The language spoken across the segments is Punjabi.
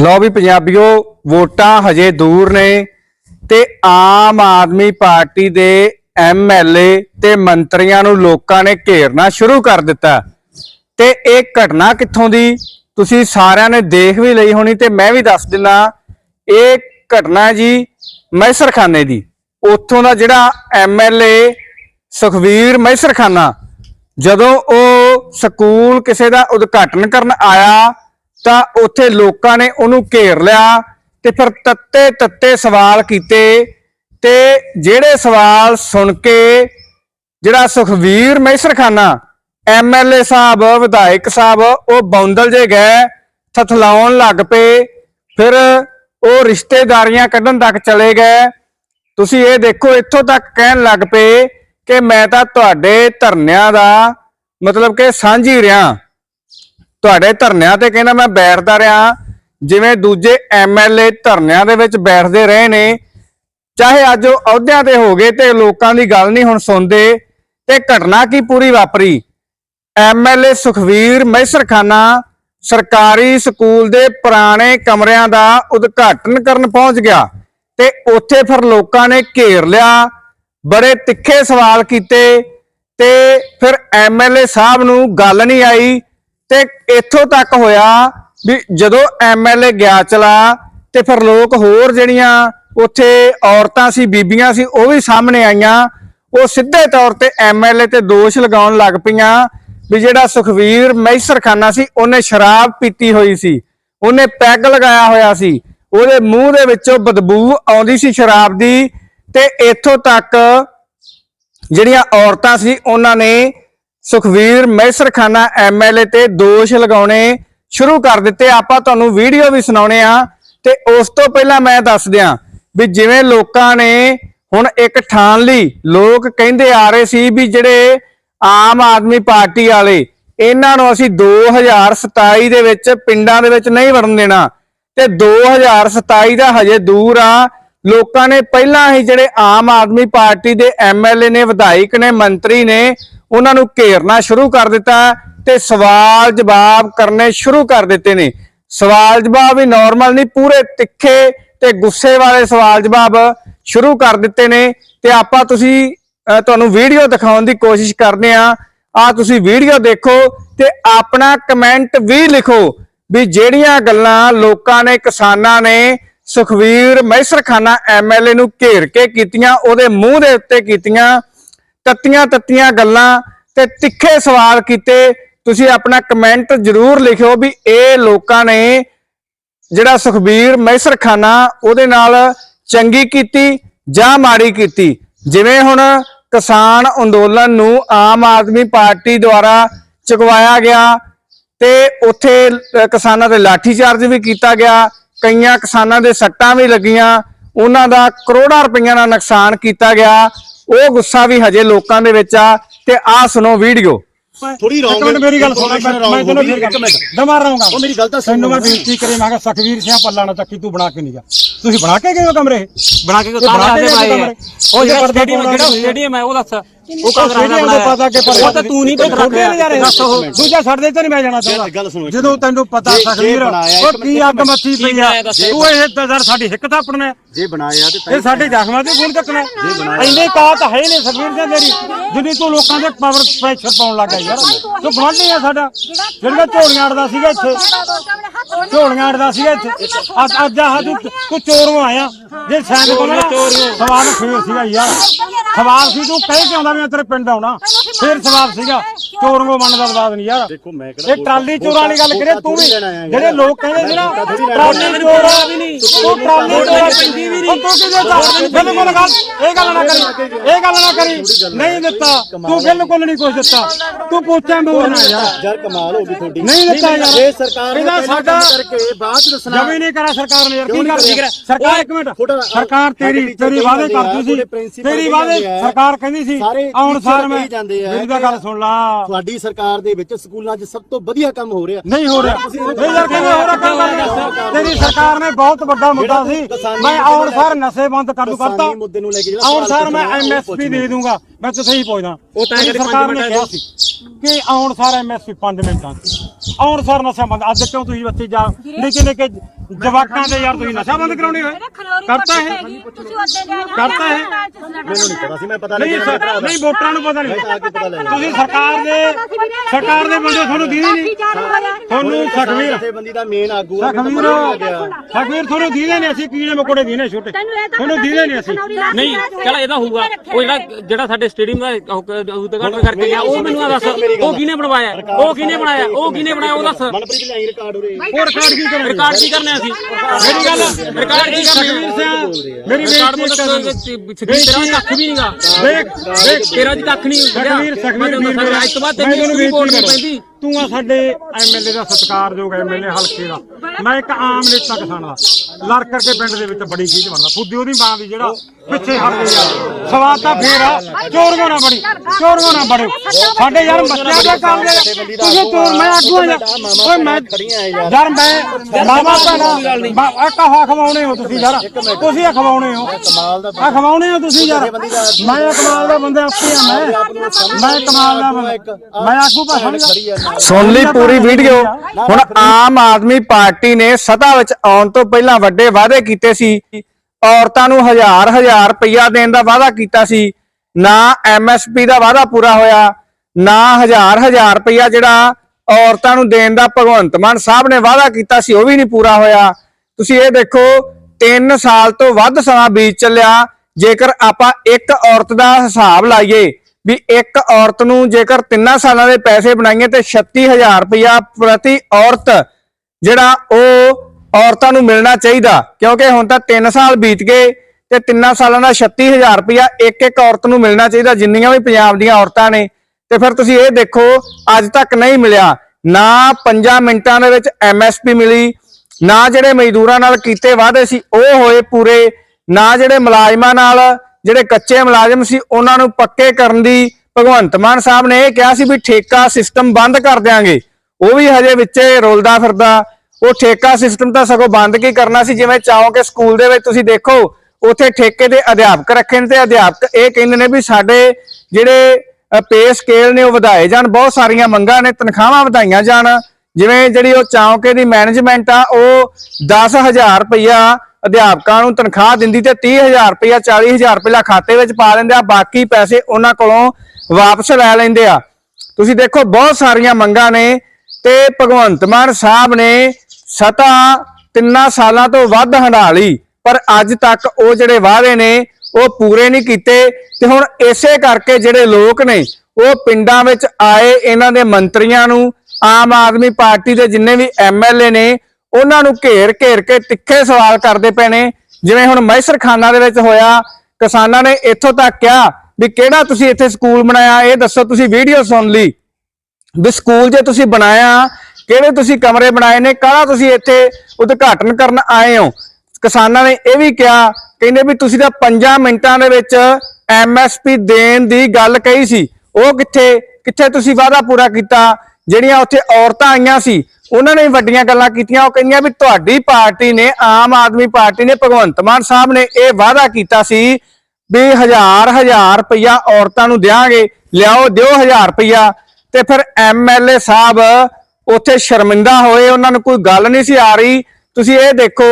ਲਓ ਵੀ ਪੰਜਾਬੀਓ, ਵੋਟਾਂ ਹਜੇ ਦੂਰ ਨੇ ਤੇ ਆਮ ਆਦਮੀ ਪਾਰਟੀ ਦੇ ਐਮਐਲਏ ਤੇ ਮੰਤਰੀਆਂ ਨੂੰ ਲੋਕਾਂ ਨੇ ਘੇਰਨਾ ਸ਼ੁਰੂ ਕਰ ਦਿੱਤਾ। ਤੇ ਇਹ ਘਟਨਾ ਕਿੱਥੋਂ ਦੀ? ਤੁਸੀਂ ਸਾਰਿਆਂ ਨੇ ਦੇਖ ਵੀ ਲਈ ਹੋਣੀ ਤੇ ਮੈਂ ਵੀ ਦੱਸ ਦਿੰਦਾ, ਇਹ ਘਟਨਾ ਜੀ ਮੈਸਰਖਾਨੇ ਦੀ। ਉੱਥੋਂ ਦਾ ਜਿਹੜਾ ਐਮਐਲਏ ਸੁਖਵੀਰ ਮੈਸਰਖਾਨਾ, ਜਦੋਂ ਉਹ ਸਕੂਲ ਕਿਸੇ ਦਾ ਉਦਘਾਟਨ ਕਰਨ ਆਇਆ ਤਾਂ ਉੱਥੇ ਲੋਕਾਂ ਨੇ ਉਹਨੂੰ ਘੇਰ ਲਿਆ ਤੇ ਫਿਰ ਤੱਤੇ ਤੱਤੇ ਸਵਾਲ ਕੀਤੇ ਤੇ ਜਿਹੜੇ ਸਵਾਲ ਸੁਣ ਕੇ ਜਿਹੜਾ ਸੁਖਵੀਰ ਮੈਸਰਖਾਨਾ ਐਮਐਲਏ ਸਾਹਿਬ, ਵਿਧਾਇਕ ਸਾਹਿਬ, ਉਹ ਬੌਂਦਲ ਜੇ ਗਏ, ਥਥਲਾਉਣ ਲੱਗ ਪਏ, ਫਿਰ ਉਹ ਰਿਸ਼ਤੇਦਾਰੀਆਂ ਕੱਢਣ ਤੱਕ ਚਲੇ ਗਏ। ਤੁਸੀਂ ਇਹ ਦੇਖੋ, ਇੱਥੋਂ ਤੱਕ ਕਹਿਣ ਲੱਗ ਪਏ ਕਿ ਮੈਂ ਤਾਂ ਤੁਹਾਡੇ ਧਰਨਿਆਂ ਦਾ ਮਤਲਬ ਕਿ ਸਾਂਝੀ ਰਿਆਂ ਤੁਹਾਡੇ ਧਰਨਿਆਂ ਤੇ ਕਹਿੰਦਾ ਮੈਂ ਬੈਠਦਾ ਰਿਹਾ। ਜਿਵੇਂ ਦੂਜੇ ਐਮਐਲਏ ਧਰਨਿਆਂ ਦੇ ਵਿੱਚ ਬੈਠਦੇ ਰਹੇ ਨੇ। ਚਾਹੇ ਅੱਜ ਉਹ ਅਹੁਦਿਆਂ ਤੇ ਹੋ ਗਏ ਤੇ ਲੋਕਾਂ ਦੀ ਗੱਲ ਨਹੀਂ ਹੁਣ ਸੁਣਦੇ। ਤੇ ਘਟਨਾ ਕੀ ਪੂਰੀ ਵਾਪਰੀ? ਐਮਐਲਏ ਸੁਖਵੀਰ ਮੈਸਰਖਾਨਾ ਸਰਕਾਰੀ ਸਕੂਲ ਦੇ ਪੁਰਾਣੇ ਕਮਰਿਆਂ ਦਾ ਉਦਘਾਟਨ ਕਰਨ ਪਹੁੰਚ ਗਿਆ ਤੇ ਉੱਥੇ ਫਿਰ ਲੋਕਾਂ ਨੇ ਘੇਰ ਲਿਆ। ਬੜੇ ਤਿੱਖੇ ਸਵਾਲ ਕੀਤੇ ਤੇ ਫਿਰ ਐਮਐਲਏ ਸਾਹਿਬ ਨੂੰ ਗੱਲ ਨਹੀਂ ਆਈ। ਤੇ ਇੱਥੋਂ ਤੱਕ ਹੋਇਆ ਵੀ ਜਦੋਂ ਐਮਐਲਏ ਗਿਆ ਚਲਾ ਤੇ ਫਿਰ ਲੋਕ ਹੋਰ ਜਿਹੜੀਆਂ ਉੱਥੇ ਔਰਤਾਂ ਸੀ, ਬੀਬੀਆਂ ਸੀ, ਉਹ ਵੀ ਸਾਹਮਣੇ ਆਈਆਂ। ਉਹ ਸਿੱਧੇ ਤੌਰ ਤੇ ਐਮਐਲਏ ਤੇ ਦੋਸ਼ ਲਗਾਉਣ ਲੱਗ ਪਈਆਂ ਵੀ ਜਿਹੜਾ ਸੁਖਵੀਰ ਮੈਸਰਖਾਨਾ ਸੀ, ਉਹਨੇ ਸ਼ਰਾਬ ਪੀਤੀ ਹੋਈ ਸੀ। ਉਹਨੇ ਪੈਗ ਲਗਾਇਆ ਹੋਇਆ ਸੀ। ਉਹਦੇ ਮੂੰਹ ਦੇ ਵਿੱਚੋਂ ਬਦਬੂ ਆਉਂਦੀ ਸੀ ਸ਼ਰਾਬ ਦੀ ਤੇ ਇੱਥੋਂ ਤੱਕ ਜਿਹੜੀਆਂ ਔਰਤਾਂ ਸੀ, ਉਹਨਾਂ ਨੇ ਸੁਖਵੀਰ ਮੈਸਰਖਾਨਾ ਐਮਐਲਏ ਤੇ ਦੋਸ਼ ਲਗਾਉਣੇ ਸ਼ੁਰੂ ਕਰ ਦਿੱਤੇ। ਆਪਾਂ ਤੁਹਾਨੂੰ ਵੀਡੀਓ ਵੀ ਸੁਣਾਉਣੇ ਆ ਤੇ ਉਸ ਤੋਂ ਪਹਿਲਾਂ ਮੈਂ ਦੱਸ ਦਿਆਂ ਵੀ ਜਿਵੇਂ ਲੋਕਾਂ ਨੇ ਹੁਣ ਇੱਕ ਠਾਣ ਲਈ ਲੋਕ ਕਹਿੰਦੇ ਆ ਰਹੇ ਸੀ ਵੀ ਜਿਹੜੇ ਆਮ ਆਦਮੀ ਪਾਰਟੀ ਵਾਲੇ, ਇਹਨਾਂ ਨੂੰ ਅਸੀਂ 2027 ਦੇ ਵਿੱਚ ਪਿੰਡਾਂ ਦੇ ਵਿੱਚ ਨਹੀਂ ਵੜਨ ਦੇਣਾ। ਤੇ 2027 ਦਾ ਹਜੇ ਦੂਰ ਆ। ਲੋਕਾਂ ਨੇ ਪਹਿਲਾਂ ਹੀ ਜਿਹੜੇ ਆਮ ਆਦਮੀ ਪਾਰਟੀ ਦੇ ਐਮਐਲਏ ਨੇ, ਵਿਧਾਇਕ ਨੇ, ਮੰਤਰੀ ਨੇ ਉਹਨਾਂ ਨੂੰ ਘੇਰਨਾ ਸ਼ੁਰੂ ਕਰ ਦਿੱਤਾ ਤੇ ਸਵਾਲ ਜਵਾਬ ਕਰਨੇ ਸ਼ੁਰੂ ਕਰ ਦਿੱਤੇ ਨੇ। ਸਵਾਲ ਜਵਾਬ ਵੀ ਨਾਰਮਲ ਨਹੀਂ, ਪੂਰੇ ਤਿੱਖੇ ਤੇ ਗੁੱਸੇ ਵਾਲੇ ਸਵਾਲ ਜਵਾਬ ਸ਼ੁਰੂ ਕਰ ਦਿੱਤੇ ਨੇ ਤੇ ਆਪਾਂ ਤੁਸੀਂ ਤੁਹਾਨੂੰ ਵੀਡੀਓ ਦਿਖਾਉਣ ਦੀ ਕੋਸ਼ਿਸ਼ ਕਰਦੇ ਆ ਆ ਤੁਸੀਂ ਵੀਡੀਓ ਦੇਖੋ ਤੇ ਆਪਣਾ ਕਮੈਂਟ ਵੀ ਲਿਖੋ ਵੀ ਜਿਹੜੀਆਂ ਗੱਲਾਂ ਲੋਕਾਂ ਨੇ, ਕਿਸਾਨਾਂ ਨੇ ਸੁਖਵੀਰ ਮੈਸਰਖਾਨਾ ਐਮਐਲਏ ਨੂੰ ਘੇਰ ਕੇ ਕੀਤੀਆਂ, ਉਹਦੇ ਮੂੰਹ ਦੇ ਉੱਤੇ ਕੀਤੀਆਂ ਤੱਤੀਆਂ ਤੱਤੀਆਂ ਗੱਲਾਂ ਤੇ ਤਿੱਖੇ ਸਵਾਲ ਕੀਤੇ। ਤੁਸੀਂ ਆਪਣਾ ਕਮੈਂਟ ਜ਼ਰੂਰ ਲਿਖਿਓ ਵੀ ਇਹ ਲੋਕਾਂ ਨੇ ਜਿਹੜਾ ਸੁਖਬੀਰ ਮੈਸਰਖਾਨਾ ਉਹਦੇ ਨਾਲ ਚੰਗੀ ਕੀਤੀ ਜਾਂ ਮਾੜੀ ਕੀਤੀ। ਜਿਵੇਂ ਹੁਣ ਕਿਸਾਨ ਅੰਦੋਲਨ ਨੂੰ ਆਮ ਆਦਮੀ ਪਾਰਟੀ ਦੁਆਰਾ ਚੁਕਵਾਇਆ ਗਿਆ ਤੇ ਉੱਥੇ ਕਿਸਾਨਾਂ ਦੇ ਲਾਠੀ ਚਾਰਜ ਵੀ ਕੀਤਾ ਗਿਆ। ਕਈਆਂ ਕਿਸਾਨਾਂ ਦੇ ਸੱਟਾਂ ਵੀ ਲੱਗੀਆਂ। ਉਹਨਾਂ ਦਾ ਕਰੋੜਾਂ ਰੁਪਈਆ ਦਾ ਨੁਕਸਾਨ ਕੀਤਾ ਗਿਆ। ਉਹ ਗੁੱਸਾ ਵੀ ਹਜੇ ਲੋਕਾਂ ਦੇ ਵਿੱਚ ਆ ਤੇ ਆਹ ਸੁਣੋ ਵੀਡੀਓ। ਥੋੜੀ ਰੌਂਗ ਮਿੰਟ ਮੇਰੀ ਗੱਲ ਸੁਣ ਮੈਂ ਮੈਂ ਤੈਨੂੰ ਫਿਰ ਇੱਕ ਮਿੰਟ ਦਮਾ ਰਹਾਂਗਾ। ਉਹ ਮੇਰੀ ਗੱਲ ਤਾਂ ਸੁਣ। ਮੈਂ ਬੇਨਤੀ ਕਰੇ ਮੈਂ ਕਿਹਾ ਸਖਵੀਰ ਸਿੰਘ ਪੱਲਾ ਨਾ ਚੱਕੀ ਤੂੰ ਬਣਾ ਕੇ ਨਹੀਂ ਗਿਆ। ਤੁਸੀਂ ਬਣਾ ਕੇ ਗਏ ਹੋ ਕਮਰੇ? ਬਣਾ ਕੇ ਇਹ ਬਣਾ ਕਾਲਾ ਕੇ ਦੇ ਗਏ ਮਾਏ ਕਮਰੇ? ਉਹ ਜਿਹੜਾ ਸਟੇਡੀਅਮ ਜਿਹੜਾ। ਸਟੇਡੀਅਮ ਹੈ ਉਹ ਦੱਸ। ਉਹ ਸਟੇਡੀਅਮ ਦੇ ਪਤਾ ਕਿ ਪਰ ਉਹ ਤਾਂ ਤੂੰ ਨਹੀਂ ਪਤਾ ਨਜ਼ਾਰੇ ਦੱਸ ਉਹ। ਦੂਜਾ ਛੱਡ ਦੇ ਤੇ ਨਹੀਂ ਮੈਂ ਜਾਣਾ ਚਾਹੁੰਦਾ। ਗੱਲ ਸੁਣੋ ਇੱਕ ਜਦੋਂ ਤੈਨੂੰ ਪਤਾ ਜੇ- ਜੇ ਸਖਵੀਰ ਬਣਾਇਆ ਉਹ ਕੀ ਅੱਗ ਮੱਥੀ ਪਈ ਆ? ਬਣਾਇਆ। ਤੂੰ ਇਹ ਤਜ਼ਰ ਸਾਡੀ ਹਿੱਕ ਥਾਪਣਾ ਜੇ ਬਣਾਇਆ ਤੇ ਇਹ ਸਾਡੇ ਜ਼ਖਮਾਂ ਤੇ ਗੁਣ ਚੱਕਣਾ ਇੰਨੇ ਕਾਤ ਹੈ ਨੇ ਸਖਵੀਰ ਸਿੰਘ ਤੇਰੀ ਜਿੰਨੀ ਤੂੰ ਲੋਕਾਂ ਦੇ ਪਾਵਰ ਪ੍ਰੈਸ਼ਰ ਪਾਉਣ ਲੱਗਾ ਤੂੰ ਗਵਾਂਢੀ ਆ ਸਾਡਾ ਜਿਹੜਾ ਝੋਲੀਆਂ ਅੜਦਾ ਸੀਗਾ ਇੱਥੇ। ਝੋਲੀਆਂ ਅੜਦਾ ਸੀਗਾ ਇੱਥੇ। ਅੱਜ ਅੱਜ ਆਹ ਤੂੰ ਤੂੰ ਚੋਰੋਂ ਆਇਆ। ਜੇ ਸੈਂਡ ਕੋਲ ਨਾ ਸਵਾਲ ਫੇਰ ਸੀਗਾ ਯਾਰ। ਸਵਾਲ ਸੀ ਤੂੰ ਕਹਿ ਕੇ ਆਉਂਦਾ ਵੀ ਮੈਂ ਤੇਰੇ ਪਿੰਡ ਆਉਣਾ। ਫੇਰ ਸਵਾਲ ਸੀਗਾ। ਚੋਰੋਂ ਮੰਨ ਦਾ ਬਾਤ ਨਹੀਂ ਯਾਰ। ਦੇਖੋ ਮੈਂ ਕਿਹੜਾ ਇਹ ਟਰਾਲੀ ਚੋਰਾਂ ਵਾਲੀ ਗੱਲ ਕਰੇ ਤੂੰ ਵੀ। ਜਿਹੜੇ ਲੋਕ ਕਹਿੰਦੇ ਸੀ ਨਾ ਟਰਾਲੀ ਚੋਰ ਵੀ ਨਹੀਂ। ਤੂੰ ਟਰਾਲੀ ਚੋਰ ਪਿੰਡੀ ਵੀ ਨਹੀਂ ਤੂੰ ਕਿਹਦੇ ਦਾ ਬਿਲਕੁਲ ਗੱਲ ਇਹ ਗੱਲ ਨਾ ਕਰੀ। ਇਹ ਗੱਲ ਨਾ ਕਰੀ। ਨਹੀਂ ਦਿੱਤਾ। ਤੂੰ ਬਿਲਕੁਲ ਨਹੀਂ ਕੁਝ ਦਿੱਤਾ। ਤੂੰ ਪੁੱਛਾਂ ਬੋਲਣਾ ਯਾਰ। ਯਾਰ ਕਮਾਲ ਹੋ ਗਈ ਤੁਹਾਡੀ। ਨਹੀਂ ਦਿੱਤਾ ਯਾਰ। ਜੇ ਸਰਕਾਰ ਨੇ ਇਹਦਾ ਸਾਡਾ ਕਰਕੇ ਬਾਅਦ ਚ ਦੱਸਣਾ ਜਮੀ ਨਹੀਂ ਕਰਾ ਸਰਕਾਰ ਨੇ ਯਾਰ ਕਿਉਂ ਕੀ ਨਹੀਂ ਕਰ ਕਰਿਆ? ਸਰਕਾਰ ਇੱਕ ਮਿੰਟ। ਥੋੜ੍ਹਾ- ਸਰਕਾਰ ਤੇਰੀ ਸਾਡੇ ਤੇਰੀ teacher ਵਾਅਦੇ ਕਹੀ ਕਰਦੀ ਜਾਂਦੇ ਆ, ਸੀ। principal ਤੇਰੀ ਕਹੀ ਵਾਅਦੇ ਜਾਂਦੇ ਆ। ਸਰਕਾਰ ਕਹਿੰਦੀ ਸੀ ਸਾਰੇ ਆਉਣ teacher ਸਾਰ ਮੈਂ ਕਹੀ ਜਾਂਦੇ ਆ ਮੇਰੀ ਤਾਂ ਕਿ ਗੱਲ ਸੁਣ ਲਾ। ਤੁਹਾਡੀ ਸਰਕਾਰ ਦੇ ਵਿੱਚ ਸਕੂਲਾਂ 'ਚ ਸਭ ਤੋਂ ਵਧੀਆ ਕੰਮ ਹੋ ਰਿਹਾ। ਨਹੀਂ ਹੋ ਰਿਹਾ। ਨਹੀਂ ਯਾਰ ਕਿਵੇਂ ਹੋ ਰਿਹਾ ਕੰਮ ਕਰ ਤੇਰੀ ਸਰਕਾਰ ਨੇ ਬਹੁਤ ਵੱਡਾ ਮੁੱਦਾ ਸੀ। ਕਿਸਾਨੀ ਮੈਂ ਆਉਣ ਸਾਰ ਨਸ਼ੇ ਬੰਦ ਕਰ ਦੂ ਕਰਤਾ। ਕਿਸਾਨੀ ਮੁੱਦੇ ਨੂੰ ਲੈ ਕੇ ਆਉਣ ਸਾਰ ਮੈਂ ਐਮਐਸਪੀ ਦੇ ਦੂੰਗਾ। ਮੈਂ ਤੁਸੇ ਹੀ ਪੁੱਛਦਾ। ਉਹ ਤਾਂ ਸਰਕਾਰ ਪੰਜ ਨੇ ਮਿੰਟਾਂ ਕਿਹਾ ਸੀ ਕਿ ਆਉਣ ਸਾਰ ਐਮਐਸਪੀ 5 ਮਿੰਟਾਂ 'ਚ। ਆਉਣ ਸਾਰ ਨਸ਼ਾ ਬੰਦ। ਅੱਜ ਕਿਉਂ ਤੁਸੀਂ ਬੱਚੇ ਜਾ ਨਿੱਕੇ ਨਿੱਕੇ ਜਵਾਕਾਂ ਦੇ ਯਾਰ ਤੁਸੀਂ ਨਸ਼ਾ ਬੰਦ ਕਰਾਉਣੇ ਹੋਏ? ਕਰਤਾ ਹੈ ਕਰਤਾ ਹੈ ਮੈਨੂੰ ਨਹੀਂ ਪਤਾ ਸੀ ਮੈਂ ਪਤਾ ਨਹੀਂ ਸਰ ਨਹੀਂ ਵੋਟਰਾਂ ਨੂੰ ਪਤਾ ਨਹੀਂ। ਤੁਸੀਂ ਸਰਕਾਰ ਦੇ ਸਰਕਾਰ ਦੇ ਬੰਦੇ ਤੁਹਾਨੂੰ ਦੀਦੇ ਨਹੀਂ। ਤੁਹਾਨੂੰ ਸਖਵੀਰ ਜਥੇਬੰਦੀ ਦਾ ਮੇਨ ਆਗੂ ਆ ਸਖਵੀਰ ਸਖਵੀਰ ਤੁਹਾਨੂੰ ਦੀਦੇ ਨਹੀਂ ਅਸੀਂ ਕੀੜੇ ਮਕੋੜੇ ਦੀਨੇ ਛੋਟੇ। ਤੁਹਾਨੂੰ ਦੀਦੇ ਨਹੀਂ ਅਸੀਂ। ਨਹੀਂ ਚਲ ਇਹਦਾ ਹੋਊਗਾ। ਉਹ ਜਿਹੜਾ ਜਿਹੜਾ ਸਾਡੇ ਸਟੇਡੀਅਮ ਦਾ ਉਹ ਉਦਘਾਟਨ ਕਰਕੇ ਗਿਆ ਉਹ ਮੈਨੂੰ ਆ ਦੱਸ। ਉਹ ਕਿਹਨੇ ਬਣਵਾਇਆ? ਉਹ ਕਿਹਨੇ ਬਣਾਇਆ? ਉਹ ਕਿਹਨੇ ਬਣਾਇਆ? ਉਹ ਦੱਸ। ਮਨਪ੍ਰੀਤ ਲਿਆਈ ਰਿਕਾਰਡ ਉਰੇ ਹੋਰ ਰਿਕਾਰਡ ਕੀ ਕਰਾਂਗੇ ਰਿਕਾਰਡ ਕੀ ਕਰਨੇ ਅਸੀਂ ਮੇਰੀ ਗੱਲ ਰਿਕਾਰਡ ਕਰਨੇ ਸਿੰਘ ਮੇਰੀ ਬੇਨਤੀ ਤੇਰਾ ਕੱਖ ਵੀ ਨਹੀਂਗਾ ਦੇਖ ਦੇਖ ਤੇਰਾ ਜੀ ਕੱਖ ਨਹੀਂ ਸਖਵੀਰ ਸਖਵੀਰ ਵੀਰ ਮੇਰਾ ਅੱਜ ਤੋਂ ਬਾਅਦ ਤੈਨੂੰ ਬੇਨਤੀ ਨਹੀਂ ਪੈਂਦੀ। ਤੂੰ ਆ ਸਾਡੇ ਐਮਐਲਏ ਦਾ ਸਤਿਕਾਰਯੋਗ ਐਮਐਲਏ ਹਲਕੇ ਦਾ। ਮੈਂ ਇੱਕ ਆਮ ਨੇਤਾ ਕਿਸਾਨ ਦਾ ਲੜ ਕਰਕੇ ਪਿੰਡ ਦੇ ਵਿੱਚ ਬੜੀ ਚੀਜ਼ ਬਣਦਾ ਫੁੱਦੀ ਉਹਦੀ ਮਾਂ ਦੀ ਜਿਹੜਾ ਪਿੱਛੇ ਹਟ ਗਈ ਯਾਰ ਸਵਾਦ ਤਾਂ ਫੇਰ ਆ। ਚੋਰਗੋ ਨਾ ਬੜੀ ਚੋਰਗੋ ਨਾ ਬੜੇ ਸਾਡੇ ਯਾਰ ਬੱਚਿਆਂ ਦੇ ਕੰਮ ਦੇ ਤੁਸੀਂ ਚੋਰ, ਮੈਂ ਆਗੂ ਆ ਓਏ ਮੈਂ ਯਾਰ ਮੈਂ ਮਾਮਾ ਭੈਣਾ ਆ ਕਹਾ ਖਵਾਉਣੇ ਹੋ ਤੁਸੀਂ ਯਾਰ। ਤੁਸੀਂ ਆ ਖਵਾਉਣੇ ਹੋ। ਆ ਖਵਾਉਣੇ ਹੋ ਤੁਸੀਂ ਯਾਰ। ਮੈਂ ਕਮਾਲ ਦਾ ਬੰਦਾ ਆਪੇ ਆ ਮੈਂ। ਮੈਂ ਕਮਾਲ ਦਾ ਬੰਦਾ। ਮੈਂ ਆਗੂ ਭਾਸ਼ਣ ਸੁਣ ਲਈ ਪੂਰੀ ਵੀਡੀਓ ਹੁਣ ਆਮ ਆਦਮੀ ਪਾਰਟੀ ਨੇ ਸਤਾ ਵਿੱਚ ਆਉਣ ਤੋਂ ਪਹਿਲਾਂ ਵੱਡੇ ਵਾਅਦੇ ਕੀਤੇ ਸੀ। ਔਰਤਾਂ ਨੂੰ ਹਜ਼ਾਰ ਹਜ਼ਾਰ ਰੁਪਇਆ ਦੇਣ ਦਾ ਵਾਅਦਾ ਕੀਤਾ ਸੀ। ਨਾ ਐਮਐਸਪੀ ਦਾ ਵਾਅਦਾ ਪੂਰਾ ਹੋਇਆ ਨਾ ਹਜ਼ਾਰ ਹਜ਼ਾਰ ਰੁਪਇਆ ਜਿਹੜਾ ਔਰਤਾਂ ਨੂੰ ਦੇਣ ਦਾ ਭਗਵੰਤ ਮਾਨ ਸਾਹਿਬ ਨੇ ਵਾਅਦਾ ਕੀਤਾ ਸੀ ਉਹ ਵੀ ਨਹੀਂ ਪੂਰਾ ਹੋਇਆ। ਤੁਸੀਂ ਇਹ ਦੇਖੋ 3 ਸਾਲ ਤੋਂ ਵੱਧ ਸਮਾਂ ਬੀਤ ਚੱਲਿਆ। ਜੇਕਰ ਆਪਾਂ ਇੱਕ ਔਰਤ ਦਾ ਹਿਸਾਬ ਲਾਈਏ ਵੀ ਇੱਕ ਔਰਤ ਨੂੰ ਜੇਕਰ 3 ਸਾਲਾਂ ਦੇ ਪੈਸੇ ਬਣਾਈਏ ਤੇ 36000 ਰੁਪਇਆ ਪ੍ਰਤੀ ਔਰਤ, ਜਿਹੜਾ ਉਹ ਔਰਤਾਂ ਨੂੰ ਮਿਲਣਾ ਚਾਹੀਦਾ। ਕਿਉਂਕਿ ਹੁਣ ਤਾਂ 3 ਸਾਲ ਬੀਤ ਗਏ ਤੇ 3 ਸਾਲਾਂ ਦਾ 36000 ਰੁਪਇਆ ਇੱਕ ਇੱਕ ਔਰਤ ਨੂੰ ਮਿਲਣਾ ਚਾਹੀਦਾ, ਜਿੰਨੀਆਂ ਵੀ ਪੰਜਾਬ ਦੀਆਂ ਔਰਤਾਂ ਨੇ। ਤੇ ਫਿਰ ਤੁਸੀਂ ਇਹ ਦੇਖੋ, ਅੱਜ ਤੱਕ ਨਹੀਂ ਮਿਲਿਆ। ਨਾ 5 ਮਿੰਟਾਂ ਦੇ ਵਿੱਚ ਐਮਐਸਪੀ ਮਿਲੀ, ਨਾ ਜਿਹੜੇ ਮਜ਼ਦੂਰਾਂ ਨਾਲ ਕੀਤੇ ਵਾਅਦੇ ਸੀ, ਉਹ ਹੋਏ ਪੂਰੇ। ਨਾ ਜਿਹੜੇ ਮੁਲਾਜ਼ਮਾਂ ਨਾਲ ਜਿਹੜੇ ਕੱਚੇ ਮੁਲਾਜ਼ਮ ਸੀ, ਉਹਨਾਂ ਨੂੰ ਪੱਕੇ ਕਰਨ ਦੀ ਭਗਵੰਤ ਮਾਨ ਸਾਹਿਬ ਨੇ ਇਹ ਕਿਹਾ ਸੀ ਵੀ ਠੇਕਾ ਸਿਸਟਮ ਬੰਦ ਕਰ ਦਿਆਂਗੇ। ਉਹ ਵੀ ਹਜੇ ਵਿੱਚੇ ਰੋਲਦਾ ਫਿਰਦਾ। ਉਹ ਠੇਕਾ ਸਿਸਟਮ ਤਾਂ ਸਗੋਂ ਬੰਦ ਕੀ ਕਰਨਾ ਸੀ, ਜਿਵੇਂ ਚਾਹੋ ਕਿ ਸਕੂਲ ਦੇ ਵਿੱਚ ਤੁਸੀਂ ਦੇਖੋ, ਉੱਥੇ ਠੇਕੇ ਦੇ ਅਧਿਆਪਕ ਰੱਖੇ ਨੇ ਤੇ ਅਧਿਆਪਕ ਇਹ ਕਹਿੰਦੇ ਨੇ ਵੀ ਸਾਡੇ ਜਿਹੜੇ ਪੇ ਸਕੇਲ ਨੇ ਉਹ ਵਧਾਏ ਜਾਣ, ਬਹੁਤ ਸਾਰੀਆਂ ਮੰਗਾਂ ਨੇ, ਤਨਖਾਹਾਂ ਵਧਾਈਆਂ ਜਾਣ। ਜਿਵੇਂ ਜਿਹੜੀ ਉਹ ਚੌਂਕੇ ਦੀ ਮੈਨੇਜਮੈਂਟ ਆ, ਉਹ 10000 ਰੁਪਇਆ ਅਧਿਆਪਕਾਂ ਨੂੰ ਤਨਖਾਹ ਦਿੰਦੀ ਤੇ 30000 ਰੁਪਇਆ 40000 ਰੁਪਇਆ ਖਾਤੇ ਵਿੱਚ ਪਾ ਲੈਂਦੇ ਆ, ਬਾਕੀ ਪੈਸੇ ਉਹਨਾਂ ਕੋਲੋਂ ਵਾਪਸ ਲੈ ਲੈਂਦੇ ਆ। ਤੁਸੀਂ ਦੇਖੋ, ਬਹੁਤ ਸਾਰੀਆਂ ਮੰਗਾਂ ਨੇ ਤੇ ਭਗਵੰਤ ਮਾਨ ਸਾਹਿਬ ਨੇ ਸਤਾ ਤਿੰਨਾਂ ਸਾਲਾਂ ਤੋਂ ਵੱਧ ਹੰਢਾ ਲਈ, ਪਰ ਅੱਜ ਤੱਕ ਉਹ ਜਿਹੜੇ ਵਾਅਦੇ ਨੇ, ਉਹ ਪੂਰੇ ਨਹੀਂ ਕੀਤੇ। ਤੇ ਹੁਣ ਇਸੇ ਕਰਕੇ ਜਿਹੜੇ ਲੋਕ ਨੇ, ਉਹ ਪਿੰਡਾਂ ਵਿੱਚ ਆਏ, ਇਹਨਾਂ ਦੇ ਮੰਤਰੀਆਂ ਨੂੰ ਆਮ ਆਦਮੀ ਪਾਰਟੀ ਦੇ ਜਿੰਨੇ ਵੀ ਐਮਐਲਏ ਨੇ, ਉਹਨਾਂ ਨੂੰ ਘੇਰ ਘੇਰ ਕੇ ਤਿੱਖੇ ਸਵਾਲ ਕਰਦੇ ਪਏ ਨੇ। ਜਿਵੇਂ ਹੁਣ ਮੈਸਰ ਖਾਨਾ ਦੇ ਵਿੱਚ ਹੋਇਆ, ਕਿਸਾਨਾਂ ਨੇ ਇੱਥੋਂ ਤੱਕ ਕਿਹਾ ਵੀ ਕਿਹੜਾ ਤੁਸੀਂ ਇੱਥੇ ਸਕੂਲ ਬਣਾਇਆ, ਇਹ ਦੱਸੋ ਤੁਸੀਂ ਵੀਡੀਓ ਸੁਣ ਲਈ। ਵੀ ਸਕੂਲ ਜੇ ਤੁਸੀਂ ਬਣਾਇਆ, ਕਿਹੜੇ ਤੁਸੀਂ ਕਮਰੇ ਬਣਾਏ ਨੇ, ਕਾਹਦਾ ਤੁਸੀਂ ਇੱਥੇ ਉਦਘਾਟਨ ਕਰਨ ਆਏ ਹੋ? ਕਿਸਾਨਾਂ ਨੇ ਇਹ ਵੀ ਕਿਹਾ, ਕਹਿੰਦੇ ਵੀ ਤੁਸੀਂ ਤਾਂ 5 ਮਿੰਟਾਂ ਦੇ ਵਿੱਚ ਐਮਐਸਪੀ ਦੇਣ ਦੀ ਗੱਲ ਕਹੀ ਸੀ। ਉਹ ਕਿੱਥੇ ਕਿੱਥੇ ਤੁਸੀਂ ਵਾਅਦਾ ਪੂਰਾ ਕੀਤਾ? ਜਿਹੜੀਆਂ ਉੱਥੇ ਔਰਤਾਂ ਆਈਆਂ ਸੀ, ਉਹਨਾਂ ਨੇ ਵੱਡੀਆਂ ਗੱਲਾਂ ਕੀਤੀਆਂ। ਉਹ ਕਹਿੰਦੀਆਂ ਵੀ ਤੁਹਾਡੀ ਪਾਰਟੀ ਨੇ, ਆਮ ਆਦਮੀ ਪਾਰਟੀ ਨੇ, ਭਗਵੰਤ ਮਾਨ ਸਾਹਿਬ ਨੇ ਇਹ ਵਾਅਦਾ ਕੀਤਾ ਸੀ ਵੀ ਹਜ਼ਾਰ ਹਜ਼ਾਰ ਰੁਪਇਆ ਔਰਤਾਂ ਨੂੰ ਦਿਆਂਗੇ, ਲਿਆਓ, ਦਿਓ ਹਜ਼ਾਰ ਰੁਪਇਆ ਤੇ ਫਿਰ ਐਮਐਲਏ ਸਾਹਿਬ ਉੱਥੇ ਸ਼ਰਮਿੰਦਾ ਹੋਏ, ਉਹਨਾਂ ਨੂੰ ਕੋਈ ਗੱਲ ਨਹੀਂ ਸੀ ਆ ਰਹੀ। ਤੁਸੀਂ ਇਹ ਦੇਖੋ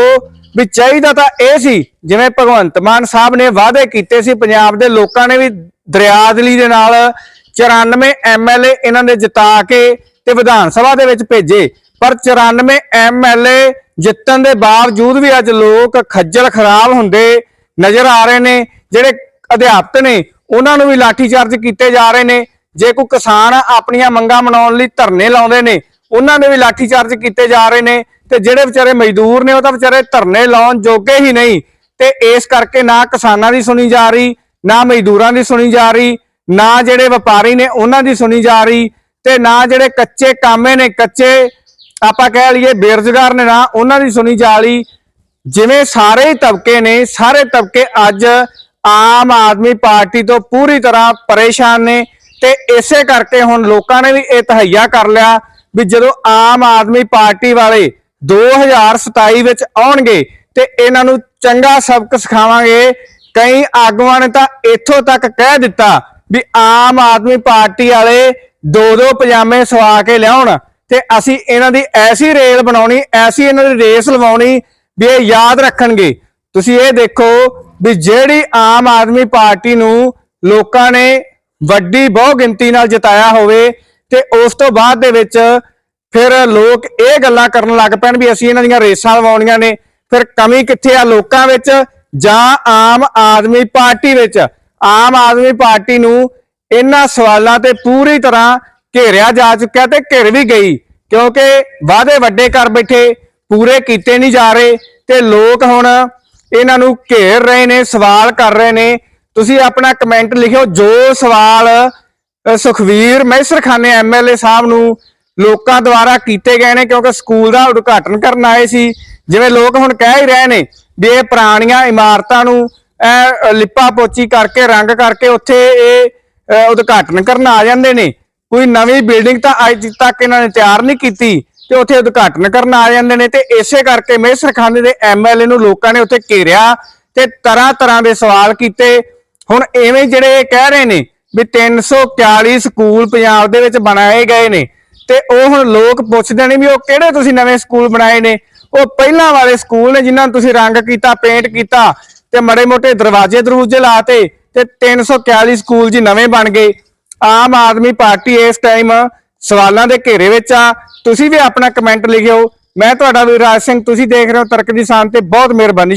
ਵੀ ਚਾਹੀਦਾ ਤਾਂ ਇਹ ਸੀ, ਜਿਵੇਂ ਭਗਵੰਤ ਮਾਨ ਸਾਹਿਬ ਨੇ ਵਾਅਦੇ ਕੀਤੇ ਸੀ, ਪੰਜਾਬ ਦੇ ਲੋਕਾਂ ਨੇ ਵੀ ਦਰਿਆਦਲੀ ਦੇ ਨਾਲ 94 ਐਮਐਲਏ ਇਹਨਾਂ ਦੇ ਜਿਤਾ ਕੇ ਤੇ ਵਿਧਾਨ ਸਭਾ ਦੇ ਵਿੱਚ ਭੇਜੇ। ਪਰ 94 ਐਮਐਲਏ ਜਿੱਤਣ ਦੇ ਬਾਵਜੂਦ ਵੀ ਅੱਜ ਲੋਕ ਖੱਜਲ ਖਰਾਬ ਹੁੰਦੇ ਨਜ਼ਰ ਆ ਰਹੇ ਨੇ। ਜਿਹੜੇ ਅਧਿਆਪਕ ਨੇ, ਉਹਨਾਂ ਨੂੰ ਵੀ ਲਾਠੀਚਾਰਜ ਕੀਤੇ ਜਾ ਰਹੇ ਨੇ। ਜੇ ਕੋਈ ਕਿਸਾਨ ਆਪਣੀਆਂ ਮੰਗਾਂ ਮਨਾਉਣ ਲਈ ਧਰਨੇ ਲਾਉਂਦੇ ਨੇ, ਉਹਨਾਂ ਦੇ ਵੀ ਲਾਠੀਚਾਰਜ ਕੀਤੇ ਜਾ ਰਹੇ ਨੇ। ਤੇ ਜਿਹੜੇ ਵਿਚਾਰੇ ਮਜ਼ਦੂਰ ਨੇ, ਉਹ ਤਾਂ ਵਿਚਾਰੇ ਧਰਨੇ ਲਾਉਣ ਜੋਗੇ ਹੀ ਨਹੀਂ। ਤੇ ਇਸ ਕਰਕੇ ਨਾ ਕਿਸਾਨਾਂ ਦੀ ਸੁਣੀ ਜਾ ਰਹੀ, ਨਾ ਮਜ਼ਦੂਰਾਂ ਦੀ ਸੁਣੀ ਜਾ ਰਹੀ। ਨਾ ਜਿਹੜੇ ਵਪਾਰੀ ਨੇ ਉਹਨਾਂ ਦੀ ਸੁਣੀ ਜਾ ਰਹੀ ਤੇ ਨਾ ਜਿਹੜੇ ਕੱਚੇ ਕਾਮੇ ਨੇ, ਕੱਚੇ ਆਪਾਂ ਕਹਿ ਲਈਏ ਬੇਰੁਜ਼ਗਾਰ ਨੇ ਨਾ, ਉਹਨਾਂ ਦੀ ਸੁਣੀ ਜਾ ਰਹੀ। ਜਿਵੇਂ ਸਾਰੇ ਤਬਕੇ ਨੇ, ਸਾਰੇ ਤਬਕੇ ਅੱਜ ਆਮ ਆਦਮੀ ਪਾਰਟੀ ਤੋਂ ਪੂਰੀ ਤਰ੍ਹਾਂ ਪਰੇਸ਼ਾਨ ਨੇ ਤੇ ਇਸੇ ਕਰਕੇ ਹੁਣ ਲੋਕਾਂ ਨੇ ਵੀ ਇਹ ਤਹਈਆ ਕਰ ਲਿਆ ਵੀ ਜਦੋਂ ਆਮ ਆਦਮੀ ਪਾਰਟੀ ਵਾਲੇ 2027 ਵਿੱਚ ਆਉਣਗੇ ਤੇ ਇਹਨਾਂ ਨੂੰ ਚੰਗਾ ਸਬਕ ਸਿਖਾਵਾਂਗੇ, ਕਈ ਆਗੂਆਂ ਨੇ ਤਾਂ ਇੱਥੋਂ ਤੱਕ ਕਹਿ ਦਿੱਤਾ ਵੀ ਆਮ ਆਦਮੀ ਪਾਰਟੀ ਵਾਲੇ ਦੋ ਦੋ ਪਜਾਮੇ ਸਵਾ ਕੇ ਲਿਆਉਣ ਤੇ ਅਸੀਂ ਇਹਨਾਂ ਦੀ ਐਸੀ ਰੇਲ ਬਣਾਉਣੀ, ਐਸੀ ਇਹਨਾਂ ਦੀ ਰੇਸ ਲਵਾਉਣੀ ਵੀ ਇਹ ਯਾਦ ਰੱਖਣਗੇ। ਤੁਸੀਂ ਇਹ ਦੇਖੋ ਵੀ ਜਿਹੜੀ ਆਮ ਆਦਮੀ ਪਾਰਟੀ ਨੂੰ ਲੋਕਾਂ ਨੇ ਵੱਡੀ ਬਹੁ ਗਿਣਤੀ ਨਾਲ ਜਿਤਾਇਆ ਹੋਵੇ ਤੇ ਉਸ ਤੋਂ ਬਾਅਦ ਦੇ ਵਿੱਚ ਫਿਰ ਲੋਕ ਇਹ ਗੱਲਾਂ ਕਰਨ ਲੱਗ ਪੈਣ ਵੀ ਅਸੀਂ ਇਹਨਾਂ ਦੀਆਂ ਰੇਸਾਂ ਲਵਾਉਣੀਆਂ ਨੇ। ਫਿਰ ਕਮੀ ਕਿੱਥੇ ਆ ਲੋਕਾਂ ਵਿੱਚ ਜਾਂ ਆਮ ਆਦਮੀ ਪਾਰਟੀ ਵਿੱਚ? ਆਮ ਆਦਮੀ ਪਾਰਟੀ ਨੂੰ ਇਹਨਾਂ ਸਵਾਲਾਂ ਤੇ ਪੂਰੀ ਤਰ੍ਹਾਂ ਘੇਰਿਆ ਜਾ ਚੁੱਕਿਆ ਤੇ ਘਿਰ ਵੀ ਗਈ ਕਿਉਂਕਿ ਵਾਅਦੇ ਵੱਡੇ ਕਰ ਬੈਠੇ ਪੂਰੇ ਕੀਤੇ ਨਹੀਂ ਜਾ ਰਹੇ ਤੇ ਲੋਕ ਹੁਣ ਇਹਨਾਂ ਨੂੰ ਘੇਰ ਰਹੇ ਨੇ ਸਵਾਲ ਕਰ ਰਹੇ ਨੇ। ਤੁਸੀਂ ਆਪਣਾ ਕਮੈਂਟ ਲਿਖਿਓ ਜੋ ਸਵਾਲ ਅ, ਸੁਖਵੀਰ ਮੈਸਰਖਾਨੇ ਐਮਐਲਏ ਸਾਹਿਬ ਨੂੰ ਲੋਕਾਂ ਦੁਆਰਾ ਕੀਤੇ ਗਏ ਨੇ ਕਿਉਂਕਿ ਸਕੂਲ ਦਾ ਉਦਘਾਟਨ ਕਰਨ ਆਏ ਸੀ ਜਿਵੇਂ ਲੋਕ ਹੁਣ ਕਹਿ ਹੀ ਰਹੇ ਨੇ ਵੀ ਇਹ ਪੁਰਾਣੀਆਂ ਇਮਾਰਤਾਂ ਨੂੰ ਐ ਲਿਪਾ ਪੋਚੀ ਕਰਕੇ, ਰੰਗ ਕਰਕੇ ਉੱਥੇ ਇਹ ਉਦਘਾਟਨ ਕਰਨ ਆ ਜਾਂਦੇ ਨੇ। ਕੋਈ ਨਵੀਂ ਬਿਲਡਿੰਗ ਤਾਂ ਅੱਜ ਤੱਕ ਇਹਨਾਂ ਨੇ ਤਿਆਰ ਨਹੀਂ ਕੀਤੀ ਤੇ ਉੱਥੇ ਉਦਘਾਟਨ ਕਰਨ ਆ ਜਾਂਦੇ ਨੇ ਤੇ ਇਸੇ ਕਰਕੇ ਮੇਸਰਖਾਨੇ ਦੇ ਐਮਐਲਏ ਨੂੰ ਲੋਕਾਂ ਨੇ ਉੱਥੇ ਘੇਰਿਆ ਤੇ ਤਰ੍ਹਾਂ ਤਰ੍ਹਾਂ ਦੇ ਸਵਾਲ ਕੀਤੇ। ਹੁਣ ਐਵੇਂ ਜਿਹੜੇ ਇਹ ਕਹਿ ਰਹੇ ਨੇ ਵੀ 341 ਸਕੂਲ ਪੰਜਾਬ ਦੇ ਵਿੱਚ ਬਣਾਏ ਗਏ ਨੇ ਤੇ ਉਹ ਹੁਣ ਲੋਕ ਪੁੱਛਦੇ ਨੇ ਵੀ ਉਹ ਕਿਹੜੇ ਤੁਸੀਂ ਨਵੇਂ ਸਕੂਲ ਬਣਾਏ ਨੇ? ਉਹ ਪਹਿਲਾਂ ਵਾਲੇ ਸਕੂਲ ਨੇ ਜਿਨ੍ਹਾਂ ਨੂੰ ਤੁਸੀਂ ਰੰਗ ਕੀਤਾ ਪੇਂਟ ਕੀਤਾ ਤੇ ਮੜੇ ਮੋਟੇ ਦਰਵਾਜ਼ੇ ਦਰੂਜੇ ਲਾਤੇ ਤੇ 341 ਸਕੂਲ ਜੀ ਨਵੇਂ ਬਣ ਗਏ। ਆਮ ਆਦਮੀ ਪਾਰਟੀ ਇਸ ਟਾਈਮ ਸਵਾਲਾਂ ਦੇ ਘੇਰੇ ਵਿੱਚ ਆ। ਤੁਸੀਂ ਵੀ ਆਪਣਾ ਕਮੈਂਟ ਲਿਖਿਓ। ਮੈਂ ਤੁਹਾਡਾ ਵੀਰ ਰਾਜ ਸਿੰਘ, ਤੁਸੀਂ ਦੇਖ ਰਹੇ ਹੋ ਤਰਕ ਦੀ ਸਾਨ ਤੇ ਬਹੁਤ ਮਿਹਰਬਾਨੀ।